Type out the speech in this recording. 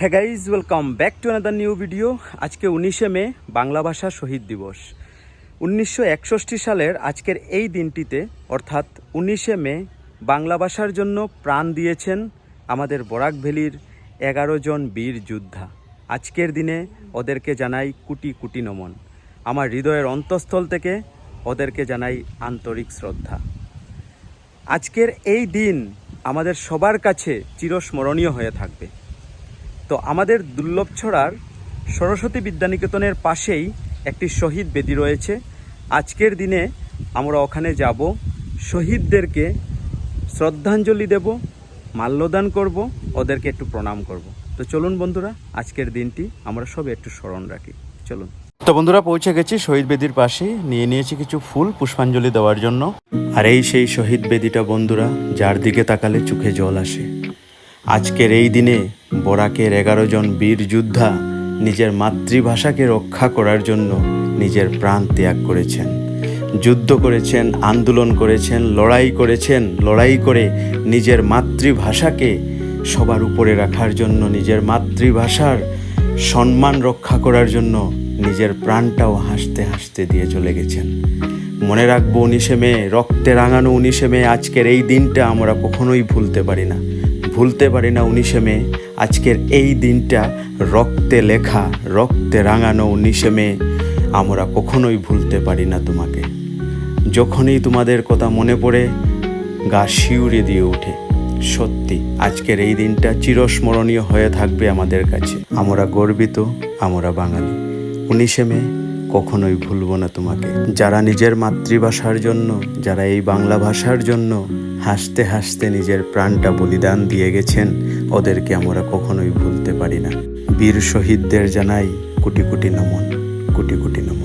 হ্যাঁ guys welcome back to another new video আজকে উনিশে মে, বাংলা ভাষা শহীদ দিবস। উনিশশো সালের আজকের এই দিনটিতে, অর্থাৎ উনিশে মে, বাংলা ভাষার জন্য প্রাণ দিয়েছেন আমাদের বরাক ভ্যালির এগারো জন বীর যোদ্ধা। আজকের দিনে ওদেরকে জানাই কুটি কুটি নমন। আমার হৃদয়ের অন্তঃস্থল থেকে ওদেরকে জানাই আন্তরিক শ্রদ্ধা। আজকের এই দিন আমাদের সবার কাছে চিরস্মরণীয় হয়ে থাকবে। তো আমাদের দুর্লভছড়ার সরস্বতী বিদ্যানিকেতনের পাশেই একটি শহীদ বেদি রয়েছে। আজকের দিনে আমরা ওখানে যাব, শহীদদেরকে শ্রদ্ধাঞ্জলি দেব, মাল্যদান করব, ওদেরকে একটু প্রণাম করব। তো চলুন বন্ধুরা, আজকের দিনটি আমরা সব একটু স্মরণ রাখি। চলুন। তো বন্ধুরা, পৌঁছে গেছি শহীদ বেদির পাশে। নিয়ে নিয়েছি কিছু ফুল পুষ্পাঞ্জলি দেওয়ার জন্য। আর এই সেই শহীদ বেদিটা বন্ধুরা, যার দিকে তাকালে চোখে জল আসে। আজকের এই দিনে বরাকের এগারো জন বীর যোদ্ধা নিজের মাতৃভাষাকে রক্ষা করার জন্য নিজের প্রাণ ত্যাগ করেছেন। যুদ্ধ করেছেন, আন্দোলন করেছেন, লড়াই করেছেন, লড়াই করে নিজের মাতৃভাষাকে সবার উপরে রাখার জন্য, নিজের মাতৃভাষার সম্মান রক্ষা করার জন্য নিজের প্রাণটাও হাসতে হাসতে দিয়ে চলে গেছেন। মনে রাখব উনিশে মে, রক্তে রাঙানো উনিশে মে আজকের এই দিনটা আমরা কখনোই ভুলতে পারি না। ভুলতে পারি না উনিশে মে। আজকের এই দিনটা রক্তে লেখা, রক্তে রাঙানো উনিশে মে। আমরা কখনোই ভুলতে পারি না তোমাকে। যখনই তোমাদের কথা মনে পড়ে, গা শিউরে দিয়ে ওঠে। সত্যি, আজকের এই দিনটা চিরস্মরণীয় হয়ে থাকবে আমাদের কাছে। আমরা গর্বিত, আমরা বাঙালি। উনিশে মে কখনোই ভুলবো না তোমাকে। যারা নিজের মাতৃভাষার জন্য, যারা এই বাংলা ভাষার জন্য হাসতে হাসতে নিজের প্রাণটা বলিদান দিয়ে গেছেন, ওদেরকে আমরা কখনোই ভুলতে পারি না। বীর শহীদদের জানাই কোটি কোটি নমন, কোটি কোটি নমন।